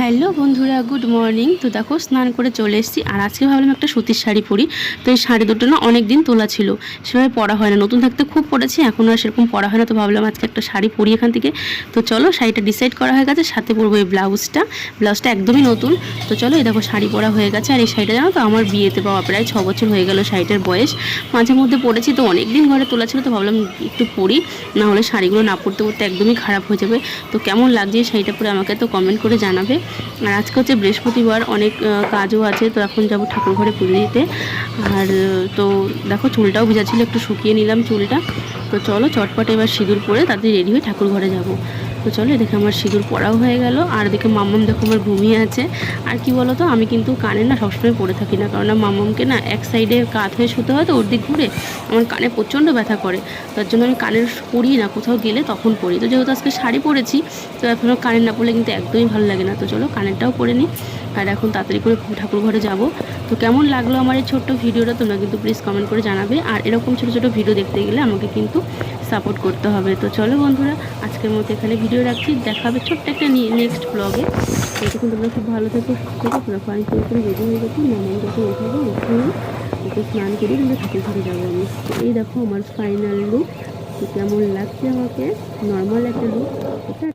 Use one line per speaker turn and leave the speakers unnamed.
Hello বন্ধুরা, good morning. তো দেখো, স্নান করে চলে এসেছি। আর আজকে ভাবলাম একটা সুতির শাড়ি পরি। তো এই শাড়ি দুটো না অনেক দিন তোলা ছিল। সেভাবে পরা হয় না। নতুন থাকতে খুব পরেছি, এখন আর সেরকম পড়া হয় না। তো ভাবলাম আজকে একটা শাড়ি পরি এখান থেকে। তো চলো, শাড়িটা ডিসাইড করা হয়ে গেছে। সাথে পরবো এই ব্লাউজটা। ব্লাউজটা একদমই নতুন। তো চলো, এই দেখো শাড়ি পরা হয়ে গেছে। আর এই শাড়িটা জানো তো, আমার বিয়েতে পাওয়া প্রায় ছ বছর হয়ে গেল শাড়িটার বয়স। মাঝে মধ্যে পরেছি তো অনেক দিন ঘরে তোলা ছিল তো, ভাবলাম একটু পরি। না হলে শাড়িগুলো না পরতে পরতে একদমই খারাপ হয়ে যাবে। তো কেমন লাগছে এই শাড়িটা পরে আমাকে তো কমেন্ট করে জানাবে। আর আজকে হচ্ছে বৃহস্পতিবার, অনেক কাজও আছে। তো এখন যাব ঠাকুর ঘরে পুজো দিতে। আর, তো দেখো, চুলটাও ভেজা ছিল, একটু শুকিয়ে নিলাম চুলটা। তো চলো, চটপট এবার সিঁদুর পরে তাড়াতাড়ি রেডি হয়ে ঠাকুর ঘরে যাব। তো চলো এদিকে আমার সিঁদুর পরাও হয়ে গেল, আর এদিকে মাম্মাম দেখো আমার ঘুমিয়ে আছে। আর কি বলো তো আমি কিন্তু কানে না সবসময় পরে থাকি না কারণ মাম্মামকে না এক সাইডে কাত হয়ে শুতে হয়, তো ওর দিক ঘুরে আমার কানে প্রচণ্ড ব্যথা করে। তার জন্য আমি কানের পরি না, কোথাও গেলে তখন পরি তো যেহেতু আজকে শাড়ি পরেছি, তো এখন কানের না পরলে কিন্তু একদমই ভালো লাগে না। তো চলো কানেরটাও পরে নিই, আর এখন তাড়াতাড়ি করে ঠাকুর ঘরে যাব। তো কেমন লাগল আমার এই ছোট্ট ভিডিওটা, তোমরা কিন্তু প্লিজ কমেন্ট করে জানাবে। আর এরকম ছোটো ছোটো ভিডিও দেখতে গেলে আমাকে কিন্তু সাপোর্ট করতে হবে। তো চলো বন্ধুরা আজকের মতো এখানে ভিডিও রাখছি। দেখা হবে ছোট্ট একটা নেক্সট ব্লগে এতক্ষণ তোমরা খুব ভালো থাকো, সুস্থ থেকো, তোমরা পানি তৈরি করে রেডি হয়ে গেছি মামন যখন উঠাবো, উঠে ওকে স্নান করে কিন্তু ঠাকুর ঘরে যাব আমি। এই দেখো আমার ফাইনাল লুক কেমন লাগছে আমাকে? নর্মাল একটা লুক